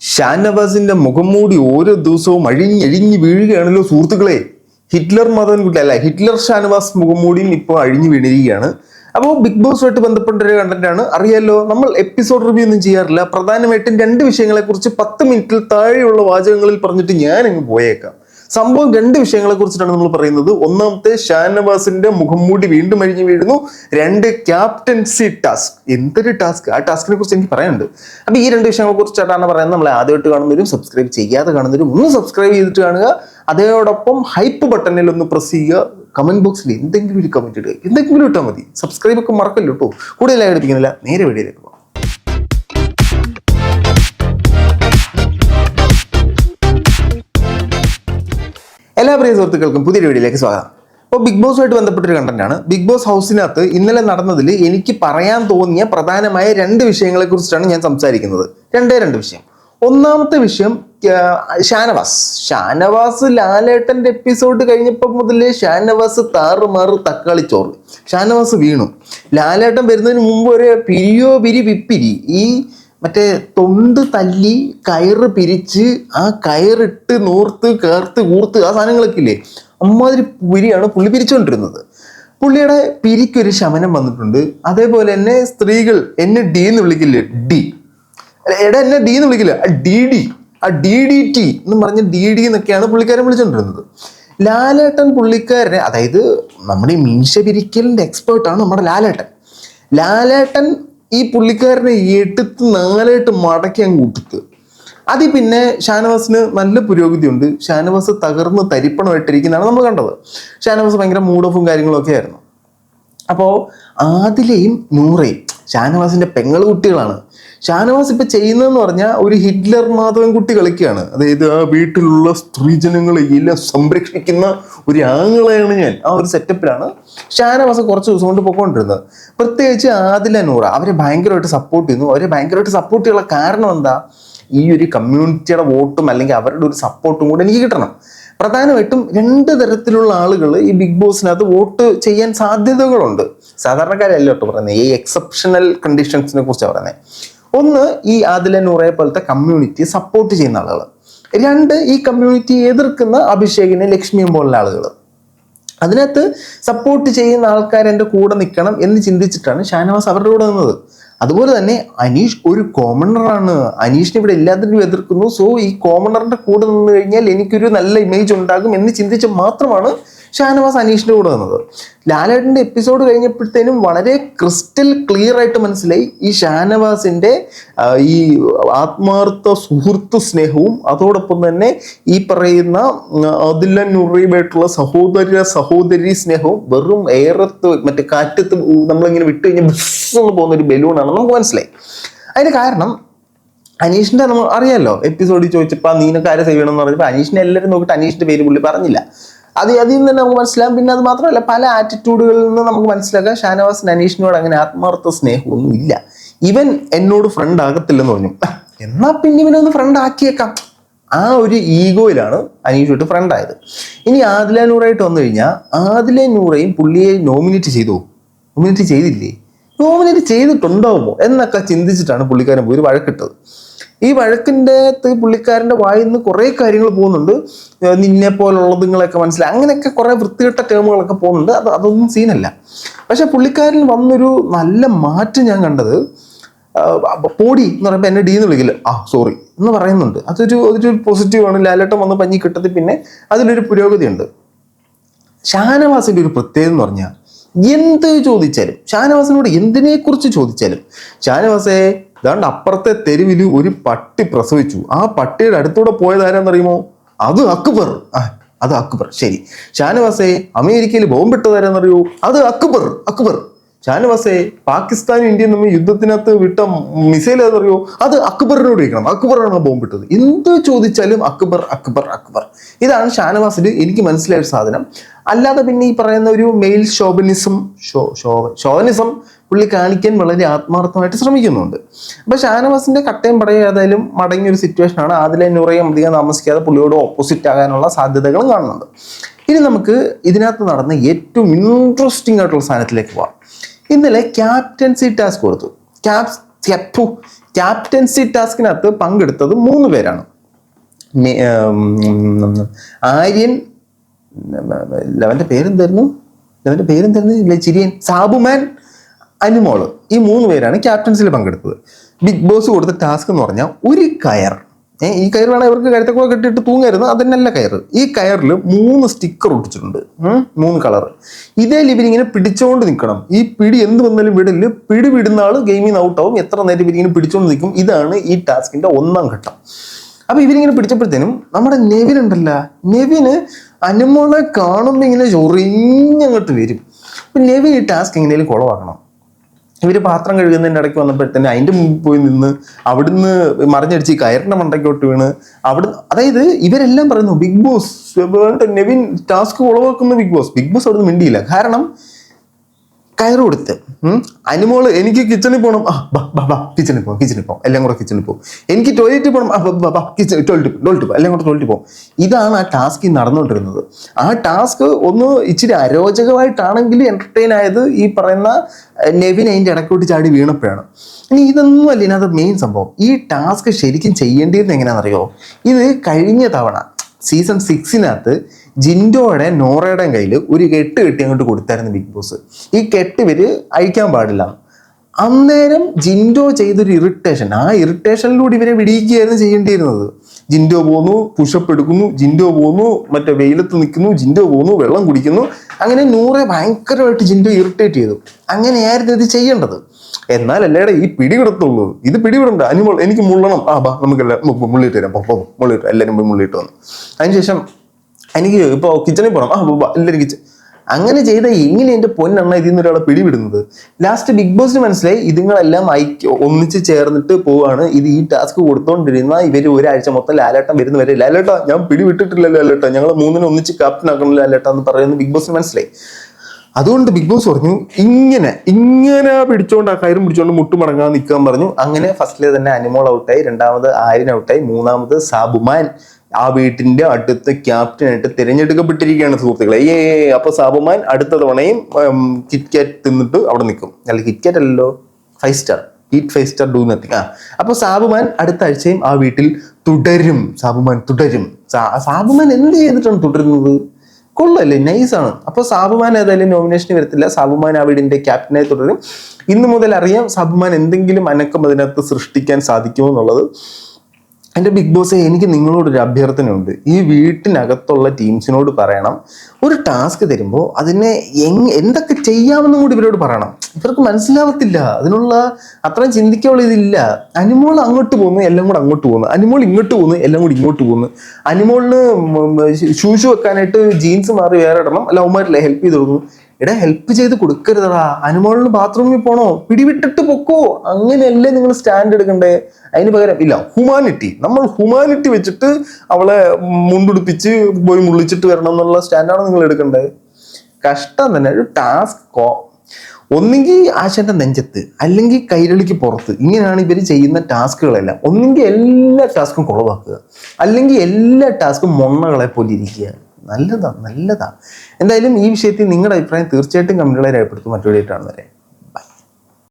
ഷാനവാസിന്റെ മുഖം മൂടി ഓരോ ദിവസവും അഴിഞ്ഞഴിഞ്ഞ് വീഴുകയാണല്ലോ സുഹൃത്തുക്കളെ. ഹിറ്റ്ലർ മതൻകുട്ടി അല്ല? ഹിറ്റ്ലർ ഷാനവാസ് മുഖംമൂടിയും ഇപ്പോൾ അഴിഞ്ഞു വീണിരിക്കുകയാണ്. അപ്പോൾ ബിഗ് ബോസുമായിട്ട് ബന്ധപ്പെട്ട ഒരു കണ്ടന്റ് ആണ് അറിയാലോ നമ്മൾ എപ്പിസോഡ് റിവ്യൂ ഒന്നും ചെയ്യാറില്ല. പ്രധാനമായിട്ടും രണ്ട് വിഷയങ്ങളെ കുറിച്ച് പത്ത് മിനിറ്റിൽ താഴെയുള്ള വാചകങ്ങളിൽ പറഞ്ഞിട്ട് ഞാൻ അങ്ങ് പോയേക്കാം. സംഭവം രണ്ട് വിഷയങ്ങളെ കുറിച്ചിട്ടാണ് നമ്മൾ പറയുന്നത്. ഒന്നാമത്തെ ഷാനവാസിന്റെ മുഖംമൂടി വീണ്ടും അഴിഞ്ഞു വീഴുന്നു. രണ്ട് ക്യാപ്റ്റൻസി ടാസ്ക്. എന്തൊരു ടാസ്ക്? ആ ടാസ്കിനെ കുറിച്ച് എനിക്ക് പറയാനുണ്ട്. അപ്പൊ ഈ രണ്ട് വിഷയങ്ങളെ കുറിച്ചിട്ടാണ് പറയുന്നത്. നമ്മൾ ആദ്യമായിട്ട് കാണുന്നവരും സബ്സ്ക്രൈബ് ചെയ്യാതെ കാണുന്നവരും ഒന്ന് സബ്സ്ക്രൈബ് ചെയ്തിട്ട് കാണുക. അതോടൊപ്പം ഹൈപ്പ് ബട്ടണിൽ ഒന്ന് പ്രസ് ചെയ്യുക. കമന്റ് ബോക്സിൽ എന്തെങ്കിലും ഒരു കമന്റ് ഇടുക. എന്തെങ്കിലും ഇട്ടാൽ മതി. സബ്സ്ക്രൈബ് ഒക്കെ മറക്കല്ലോ കേട്ടോ കൂടുതലായി എടുപ്പിക്കുന്നില്ല നേരെ വീഡിയോയിലേക്ക് എല്ലാ പ്രിയ സുഹൃത്തുക്കൾക്കും പുതിയ വീഡിയോയിലേക്ക് സ്വാഗതം. അപ്പോൾ ബിഗ് ബോസുമായിട്ട് ബന്ധപ്പെട്ടൊരു കണ്ടന്റാണ് ബിഗ് ബോസ് ഹൗസിനകത്ത് ഇന്നലെ നടന്നതിൽ എനിക്ക് പറയാൻ തോന്നിയ പ്രധാനമായ രണ്ട് വിഷയങ്ങളെ കുറിച്ചിട്ടാണ് ഞാൻ സംസാരിക്കുന്നത്. രണ്ടേ രണ്ട് വിഷയം. ഒന്നാമത്തെ വിഷയം ഷാനവാസ്. ഷാനവാസ് ലാലേട്ടന്റെ എപ്പിസോഡ് കഴിഞ്ഞപ്പോൾ മുതലേ ഷാനവാസ് താറുമാറ് തക്കാളി ചോറ്. ഷാനവാസ് വീണു. ലാലേട്ടൻ വരുന്നതിന് മുമ്പ് ഒരു പിരിയോ പിരി വിപ്പിരി. ഈ മറ്റേ തൊണ്ട് തല്ലി കയറ് പിരിച്ച് ആ കയറിട്ട് നോർത്ത് കേർത്ത് കൂർത്ത് ആ സാധനങ്ങളൊക്കെ ഇല്ലേ? അമ്മാതിരി പുരിയാണ് പുള്ളി പിരിച്ചുകൊണ്ടിരുന്നത് പുള്ളിയുടെ പിരിക്കൊരു ശമനം വന്നിട്ടുണ്ട്. അതേപോലെ തന്നെ സ്ത്രീകൾ എന്നെ ഡി എന്ന് വിളിക്കില്ലേ? ഡി. എടാ എന്നെ ഡി എന്ന് വിളിക്കില്ല? ഡി ഡി. ആ ഡി ഡി ടി എന്ന് പറഞ്ഞ ഡി ഡി എന്നൊക്കെയാണ് പുള്ളിക്കാരൻ വിളിച്ചുകൊണ്ടിരുന്നത് ലാലേട്ടൻ പുള്ളിക്കാരനെ അതായത് നമ്മുടെ മീശ പിരിക്കലിന്റെ എക്സ്പേർട്ടാണ് നമ്മുടെ ലാലേട്ടൻ. ലാലേട്ടൻ ഈ പുള്ളിക്കാരനെ എടുത്ത് നാലായിട്ട് മടക്കി അങ്ങ് കൂട്ടിക്ക് അതിൽ പിന്നെ ഷാനവാസിന് നല്ല പുരോഗതി ഉണ്ട് ഷാനവാസ് തകർന്ന് തരിപ്പണമായിട്ടിരിക്കുന്നതാണ് നമ്മൾ കണ്ടത്. ഷാനവാസ് ഭയങ്കര മൂഡ് ഓഫും കാര്യങ്ങളൊക്കെ ആയിരുന്നു. അപ്പോൾ ആദിലയും നൂറയും ഷാനവാസിന്റെ പെങ്ങൾ കുട്ടികളാണ്. ഷാനവാസ് ഇപ്പൊ ചെയ്യുന്നതെന്ന് പറഞ്ഞാൽ ഒരു ഹിറ്റ്ലർ മാധവൻ കുട്ടി കളിക്കുകയാണ്. അതായത് ആ വീട്ടിലുള്ള സ്ത്രീജനങ്ങളെ എല്ലാം സംരക്ഷിക്കുന്ന ഒരു ആങ്ങളെയാണ് ഞാൻ. ആ ഒരു സെറ്റപ്പിലാണ് ഷാനവാസ് കുറച്ച് ദിവസം കൊണ്ട് പൊക്കോണ്ടിരുന്നത്. പ്രത്യേകിച്ച് ആദില നൂറ അവരെ ഭയങ്കരമായിട്ട് സപ്പോർട്ട് ചെയ്യുന്നു. അവരെ ഭയങ്കരമായിട്ട് സപ്പോർട്ട് ചെയ്യാനുള്ള കാരണം എന്താ? ഈ ഒരു കമ്മ്യൂണിറ്റിയുടെ വോട്ടും അല്ലെങ്കിൽ അവരുടെ ഒരു സപ്പോർട്ടും കൂടെ എനിക്ക് കിട്ടണം. പ്രധാനമായിട്ടും രണ്ട് തരത്തിലുള്ള ആളുകൾ ഈ ബിഗ് ബോസിനകത്ത് വോട്ട് ചെയ്യാൻ സാധ്യതകളുണ്ട്. സാധാരണക്കാരല്ല കേട്ടോ പറയുന്നത് ഈ എക്സെപ്ഷണൽ കണ്ടീഷൻസിനെ കുറിച്ചാണ് പറയുന്നത് ഒന്ന് ഈ ആദില നൂറയെ പോലത്തെ കമ്മ്യൂണിറ്റി സപ്പോർട്ട് ചെയ്യുന്ന ആളുകൾ രണ്ട് ഈ കമ്മ്യൂണിറ്റി എതിർക്കുന്ന അഭിഷേകിനെ ലക്ഷ്മിയും പോലുള്ള ആളുകൾ അതിനകത്ത് സപ്പോർട്ട് ചെയ്യുന്ന ആൾക്കാർ എന്റെ കൂടെ നിൽക്കണം എന്ന് ചിന്തിച്ചിട്ടാണ് ഷാനവാസ് അവരുടെ കൂടെ നിന്നത്. അതുപോലെ തന്നെ അനീഷ് ഒരു കോമണറാണ് അനീഷിനെ ഇവിടെ എല്ലാത്തിനും എതിർക്കുന്നു. സോ ഈ കോമണറിന്റെ കൂടെ നിന്ന് കഴിഞ്ഞാൽ എനിക്കൊരു നല്ല ഇമേജ് ഉണ്ടാകും എന്ന് ചിന്തിച്ച് മാത്രമാണ് ഷാനവാസ് അനീഷിന്റെ കൂടെ നിന്നത് ലാലേട്ടന്റെ എപ്പിസോഡ് കഴിഞ്ഞപ്പോഴത്തേനും വളരെ ക്രിസ്റ്റൽ ക്ലിയർ ആയിട്ട് മനസ്സിലായി ഈ ഷാനവാസിന്റെ ഈ ആത്മാർത്ഥ സുഹൃത്ത് സ്നേഹവും അതോടൊപ്പം തന്നെ ഈ പറയുന്ന അതില്ല നുറയുമായിട്ടുള്ള സഹോദര സഹോദരി സ്നേഹവും വെറും എയറത്ത് മറ്റേ കാറ്റത്ത് നമ്മളിങ്ങനെ വിട്ട് കഴിഞ്ഞാൽ ബസ് എന്ന് പോകുന്ന ഒരു ബലൂണാണ് നമുക്ക് മനസ്സിലായി. അതിന് കാരണം അനീഷിന്റെ നമ്മൾ അറിയാമല്ലോ എപ്പിസോഡിൽ ചോദിച്ചപ്പോൾ നീനൊക്കെ ആരെ സേവ് ചെയ്യണമെന്ന് പറഞ്ഞപ്പോൾ അനീഷിനെ എല്ലാവരും നോക്കിയിട്ട് അനീഷിന്റെ പേര് പുള്ളി പറഞ്ഞില്ല. അത് അതിൽ നിന്ന് തന്നെ നമുക്ക് മനസ്സിലാകും പിന്നെ അത് മാത്രമല്ല പല ആറ്റിറ്റ്യൂഡുകളിൽ നിന്ന് നമുക്ക് മനസ്സിലാക്കാം. ഷാനവാസിന് അനീഷിനോട് അങ്ങനെ ആത്മാർത്ഥ സ്നേഹമൊന്നും ഇല്ല. ഇവൻ എന്നോട് ഫ്രണ്ട് ആകത്തില്ലെന്ന് പറഞ്ഞു. "ആ, എന്നാ പിന്നെ ഇവനൊന്ന് ഫ്രണ്ട് ആക്കിയേക്കാം. ആ ഒരു ഈഗോയിലാണ് അനീഷുമായിട്ട് ഫ്രണ്ട് ആയത്. ഇനി ആദില നൂറായിട്ട് വന്നു കഴിഞ്ഞാൽ ആദില നൂറയും പുള്ളിയെ നോമിനേറ്റ് ചെയ്തു? നോമിനേറ്റ് ചെയ്തില്ലേ? നോമിനേറ്റ് ചെയ്തിട്ടുണ്ടാവുമോ എന്നൊക്കെ ചിന്തിച്ചിട്ടാണ് പുള്ളിക്കാരൻ പോയി ഒരു വഴക്കിട്ടത്. ഈ വഴക്കിന്റെ അകത്ത് പുള്ളിക്കാരന്റെ വായിൽ നിന്ന് കുറേ കാര്യങ്ങൾ പോകുന്നുണ്ട്. നിന്നെ പോലുള്ളതുങ്ങളൊക്കെ മനസ്സിലായി അങ്ങനെയൊക്കെ കുറേ വൃത്തികെട്ട ടേമുകളൊക്കെ പോകുന്നുണ്ട്. അത് അതൊന്നും സീനല്ല. പക്ഷെ പുള്ളിക്കാരൻ വന്നൊരു നല്ല മാറ്റം ഞാൻ കണ്ടത് പോടി എന്ന് പറയുമ്പോൾ എന്നെ ഡി എന്ന് വിളിക്കില്ല? ആ സോറി എന്ന് പറയുന്നുണ്ട്. അതൊരു അതൊരു പോസിറ്റീവാണ് ലാലേട്ടൻ വന്ന് പഞ്ഞി കിട്ടത്തിൽ പിന്നെ അതിലൊരു പുരോഗതിയുണ്ട്. ഷാനവാസിന്റെ ഒരു പ്രത്യേകത എന്ന് പറഞ്ഞാൽ എന്ത് ചോദിച്ചാലും ഷാനവാസിനോട് എന്തിനെക്കുറിച്ച് ചോദിച്ചാലും ഷാനവാസേ ഇതാണ്ട് അപ്പുറത്തെ തെരുവിൽ ഒരു പട്ടി പ്രസവിച്ചു. ആ പട്ടിയുടെ അടുത്തൂടെ പോയത് ആരാന്നറിയുമോ? അത് അക്ബർ. അത് അക്ബർ. ശരി. ഷാനവാസെ അമേരിക്കയിൽ ബോംബിട്ടതാരെന്നറിയോ അത് അക്ബർ അക്ബർ. ഷാനവാസേ പാകിസ്ഥാനും ഇന്ത്യയും തമ്മിൽ യുദ്ധത്തിനകത്ത് വിട്ട മിസൈൽ ഏതറിയോ അത് അക്ബറിനോട് ഇരിക്കണം അക്ബറാണ് ആ ബോംബിട്ടത് എന്ത് ചോദിച്ചാലും അക്ബർ അക്ബർ അക്ബർ. ഇതാണ് ഷാനവാസിൽ എനിക്ക് മനസ്സിലായ ഒരു സാധനം. അല്ലാതെ പിന്നെ ഈ പറയുന്ന ഒരു മെയിൽ ഷോബനിസം ഷോ പുള്ളി കാണിക്കാൻ വളരെ ആത്മാർത്ഥമായിട്ട് ശ്രമിക്കുന്നുണ്ട്. അപ്പൊ ഷാനവാസിന്റെ കട്ടയും പടയും ഏതായാലും മടങ്ങിയ ഒരു സിറ്റുവേഷൻ ആണ്. അതിലെ നൂറയും അധികം താമസിക്കാതെ പുള്ളിയോട് ഓപ്പോസിറ്റ് ആകാനുള്ള സാധ്യതകളും കാണുന്നുണ്ട്. ഇനി നമുക്ക് ഇതിനകത്ത് നടന്ന ഏറ്റവും ഇൻട്രസ്റ്റിംഗ് ആയിട്ടുള്ള സാധനത്തിലേക്ക് പോവാം. ഇന്നലെ ക്യാപ്റ്റൻസി ടാസ്ക് കൊടുത്തു. ക്യാപ് ക്യാപ്റ്റൻസി ടാസ്കിനകത്ത് പങ്കെടുത്തത് മൂന്ന് പേരാണ്. ആര്യൻ ലവന്റെ പേരെന്തായിരുന്നു? ലവന്റെ പേരെന്തായിരുന്നു? ഇല്ലേ ചിരിയൻ. സാബുമാൻ അനുമോൾ. ഈ മൂന്ന് പേരാണ് ക്യാപ്റ്റൻസിൽ പങ്കെടുത്തത്. ബിഗ് ബോസ് കൊടുത്ത ടാസ്ക് എന്ന് പറഞ്ഞാൽ ഒരു കയർ. ഈ കയർ വേണം ഇവർക്ക് കഴുത്തക്കൂടെ കെട്ടിയിട്ട് തൂങ്ങരുത് അതന്നല്ല കയർ ഈ കയറിൽ മൂന്ന് സ്റ്റിക്കർ ഒട്ടിച്ചിട്ടുണ്ട്. മൂന്ന് കളർ ഇതേ ഇവരിങ്ങനെ പിടിച്ചോണ്ട് നിൽക്കണം ഈ പിടി എന്ത് വന്നാലും വിടില്ല. പിടി വിടുന്ന ആൾ ഗെയിമിൽ നിന്ന് ഔട്ടാവും എത്ര നേരം ഇവരിങ്ങനെ പിടിച്ചോണ്ട് നിൽക്കും. ഇതാണ് ഈ ടാസ്കിന്റെ ഒന്നാം ഘട്ടം. അപ്പൊ ഇവരിങ്ങനെ പിടിച്ചപ്പോഴത്തേനും നമ്മുടെ നെവിൻ ഉണ്ടല്ല. നെവിന് അനുമോളെ കാണുമ്പോൾ ഇങ്ങനെ ചൊറിഞ്ഞങ്ങോട്ട് വരും. അപ്പൊ നെവിൻ ഈ ടാസ്ക് എങ്ങനെയും കുളവാക്കണം. ഇവർ പാത്രം കഴുകുന്നതിന്റെ ഇടയ്ക്ക് വന്നപ്പോഴത്തേന് അതിന്റെ മുമ്പിൽ പോയി നിന്ന് അവിടുന്ന് മറിഞ്ഞടിച്ച് ഈ കയറിന്റെ മണ്ടയ്ക്കോട്ട് വീണ്. അവിടുന്ന് അതായത് ഇവരെല്ലാം പറയുന്നു ബിഗ് ബോസ് നെവിൻ ടാസ്ക് ഉളവാക്കുന്ന ബിഗ് ബോസ് ബിഗ് ബോസ് അവിടുന്ന് മിണ്ടിയില്ല. കാരണം കയറ് കൊടുത്ത്. അനുമോൾ എനിക്ക് കിച്ചണിൽ പോകണം ആ ബാ ബാ ബാ കിച്ചണിൽ പോകും കിച്ചണിൽ പോകും എല്ലാം കൂടെ കിച്ചണിൽ പോകും എനിക്ക് ടോയ്ലറ്റിൽ പോകണം ആ ബാ ബാ കിച്ചൺ ടോയ്ലറ്റ് ടോയ്ലറ്റ് പോകും എല്ലാം കൂടെ ടോയ്ലറ്റ് പോകും ഇതാണ് ആ ടാസ്ക് നടന്നുകൊണ്ടിരുന്നത്. ആ ടാസ്ക് ഒന്ന് ഇച്ചിരി അരോചകമായിട്ടാണെങ്കിൽ എന്റർടൈൻ ആയത് ഈ പറയുന്ന നെവിൻ അതിന്റെ ഇടക്കൂട്ടി ചാടി വീണപ്പോഴാണ്. ഇനി ഇതൊന്നും അല്ല ഇതിനകത്ത് മെയിൻ സംഭവം. ഈ ടാസ്ക് ശരിക്കും ചെയ്യേണ്ടിയിരുന്നത് എങ്ങനെയാണെന്നറിയോ? ഇത് കഴിഞ്ഞ തവണ സീസൺ സിക്സിനകത്ത് ജിൻഡോയുടെ നോറയുടെ കയ്യിൽ ഒരു കെട്ട് കെട്ടി അങ്ങോട്ട് കൊടുത്തായിരുന്നു ബിഗ് ബോസ്. ഈ കെട്ട് ഇവർ അയക്കാൻ പാടില്ല. അന്നേരം ജിൻഡോ ചെയ്തൊരു ഇറിറ്റേഷൻ ആ ഇറിറ്റേഷനിലൂടെ ഇവരെ വിടിയിക്കുകയായിരുന്നു ചെയ്യേണ്ടിയിരുന്നത്. ജിൻഡോ പോന്നു പുഷപ്പ് എടുക്കുന്നു ജിൻഡോ പോന്നു മറ്റേ വെയിലത്ത് നിൽക്കുന്നു ജിൻഡോ പോന്നു വെള്ളം കുടിക്കുന്നു. അങ്ങനെ നൂറെ ഭയങ്കരമായിട്ട് ജിൻഡോ ഇറിറ്റേറ്റ് ചെയ്തു. അങ്ങനെയായിരുന്നു ഇത് ചെയ്യേണ്ടത്. എന്നാൽ അല്ലേടെ ഈ പിടികിടത്തുള്ളൂ. ഇത് പിടിവിടണ്ട അനിമോൾ എനിക്ക് മുള്ളണം. ആ ബാ നമുക്കെല്ലാം മുള്ളിയിട്ട് തരാം. മുള്ളിയിട്ട് എല്ലാവരും പോയി മുള്ളിയിട്ട് വന്നു. അതിനുശേഷം എനിക്ക് ഇപ്പോൾ കിച്ചണിൽ പോകണം ആ എല്ലാവരും കിച്ചൺ അങ്ങനെ ചെയ്ത എങ്ങനെ എന്റെ പൊന്നെണ്ണ ഇതിൽ നിന്ന് ഒരാളെ പിടിവിടുന്നത്. ലാസ്റ്റ് ബിഗ് ബോസിന് മനസ്സിലായി ഇതുങ്ങളെല്ലാം ഐക്യ ഒന്നിച്ച് ചേർന്നിട്ട് പോവാണ്. ഇത് ഈ ടാസ്ക് കൊടുത്തോണ്ടിരുന്ന ഇവർ ഒരാഴ്ച മൊത്തം ലാലേട്ടം വരുന്ന വരെ ലാലേട്ട ഞാൻ പിടിവിട്ടിട്ടില്ല ലാലേട്ട. ഞങ്ങൾ മൂന്നിനെ ഒന്നിച്ച് ക്യാപ്റ്റൻ ആക്കണം ലാലേട്ട എന്ന് പറയുന്നത് ബിഗ് ബോസിന് മനസ്സിലായി. അതുകൊണ്ട് ബിഗ് ബോസ് പറഞ്ഞു ഇങ്ങനെ ഇങ്ങനെ പിടിച്ചോണ്ട് ആ കയറും പിടിച്ചോണ്ട് മുട്ടുമടങ്ങാൻ നിൽക്കാൻ പറഞ്ഞു. അങ്ങനെ ഫസ്റ്റിലെ തന്നെ അനിമോൾ ഔട്ടായി രണ്ടാമത് ആര്യൻ ഔട്ടായി മൂന്നാമത് സാബുമാൻ ആ വീട്ടിന്റെ അടുത്ത ക്യാപ്റ്റനായിട്ട് തിരഞ്ഞെടുക്കപ്പെട്ടിരിക്കുകയാണ് സുഹൃത്തുക്കളെ. ഏ അപ്പൊ സാബുമാൻ അടുത്ത തവണയും കിറ്റ്കാറ്റ് തിന്നിട്ട് അവിടെ നിൽക്കും. അല്ല കിറ്റ്കാറ്റ് അല്ലല്ലോ Five Star eat Five Star do nothing ആ അപ്പൊ സാബുമാൻ അടുത്ത ആഴ്ചയും ആ വീട്ടിൽ തുടരും. സാബുമാൻ തുടരും. സാബുമാൻ എന്ത് ചെയ്തിട്ടാണ് തുടരുന്നത്? കൊള്ളല്ലേ നൈസാണ് അപ്പോൾ സാബുമാൻ ഏതായാലും നോമിനേഷന് വരത്തില്ല. സാബുമാൻ ആ വീടിന്റെ ക്യാപ്റ്റനായി തുടരും. ഇന്നു മുതൽ അറിയാം സാബുമാൻ എന്തെങ്കിലും അനക്കം അതിനകത്ത് സൃഷ്ടിക്കാൻ സാധിക്കുമോ എന്നുള്ളത്. എന്റെ ബിഗ് ബോസ് എനിക്ക് നിങ്ങളോടൊരു അഭ്യർത്ഥനയുണ്ട്. ഈ വീട്ടിനകത്തുള്ള ടീംസിനോട് പറയണം. ഒരു ടാസ്ക് തരുമ്പോൾ അതിനെ എങ് എന്തൊക്കെ ചെയ്യാമെന്നും കൂടി ഇവരോട് പറയണം. ഇവർക്ക് മനസ്സിലാവത്തില്ല. അതിനുള്ള അത്രയും ചിന്തിക്കാനുള്ള ഇതില്ല. അനിമോൾ അങ്ങോട്ട് പോകുന്നു എല്ലാം കൂടെ അങ്ങോട്ട് പോകുന്നു. അനിമോൾ ഇങ്ങോട്ട് പോകുന്നു എല്ലാം കൂടി ഇങ്ങോട്ട് പോകുന്നു. അനിമോളിന് ഷൂഷു വെക്കാനായിട്ട് ജീൻസ് മാറി വേറെ ഇടണം. അല്ല അവന്മാരില്ലേ ഹെൽപ്പ് ചെയ്ത് കൊടുക്കുന്നു. എടാ ഹെൽപ്പ് ചെയ്ത് കൊടുക്കരുതടാ. അനുമോളിന് ബാത്റൂമിൽ പോണോ? പിടിവിട്ടിട്ട് പൊക്കോ? അങ്ങനെയല്ലേ നിങ്ങൾ സ്റ്റാൻഡ് എടുക്കണ്ടേ? അതിന് പകരം ഇല്ല ഹ്യൂമാനിറ്റി നമ്മൾ ഹ്യൂമാനിറ്റി വെച്ചിട്ട് അവളെ മുണ്ടുടിപ്പിച്ച് പോയി മുള്ളിച്ചിട്ട് വരണം എന്നുള്ള സ്റ്റാൻഡാണ് നിങ്ങൾ എടുക്കേണ്ടത് കഷ്ടം തന്നെ ഒരു ടാസ്ക് ഒന്നെങ്കിൽ ആശാന്റെ നെഞ്ചത്ത് അല്ലെങ്കിൽ കൈരളിക്ക് പുറത്ത് ഇങ്ങനെയാണ് ഇവർ ചെയ്യുന്ന ടാസ്കുകളെല്ലാം ഒന്നെങ്കിൽ എല്ലാ ടാസ്കും കുളവാക്കുക. അല്ലെങ്കിൽ എല്ലാ ടാസ്കും മൊണ്ണകളെ പോലെ ഇരിക്കുക നല്ലതാ നല്ലതാണ് എന്തായാലും ഈ വിഷയത്തിൽ നിങ്ങളുടെ അഭിപ്രായം തീർച്ചയായിട്ടും കമന്റുകളെ രേഖപ്പെടുത്തും. മറ്റൊരു ഡേറ്റ് വരെ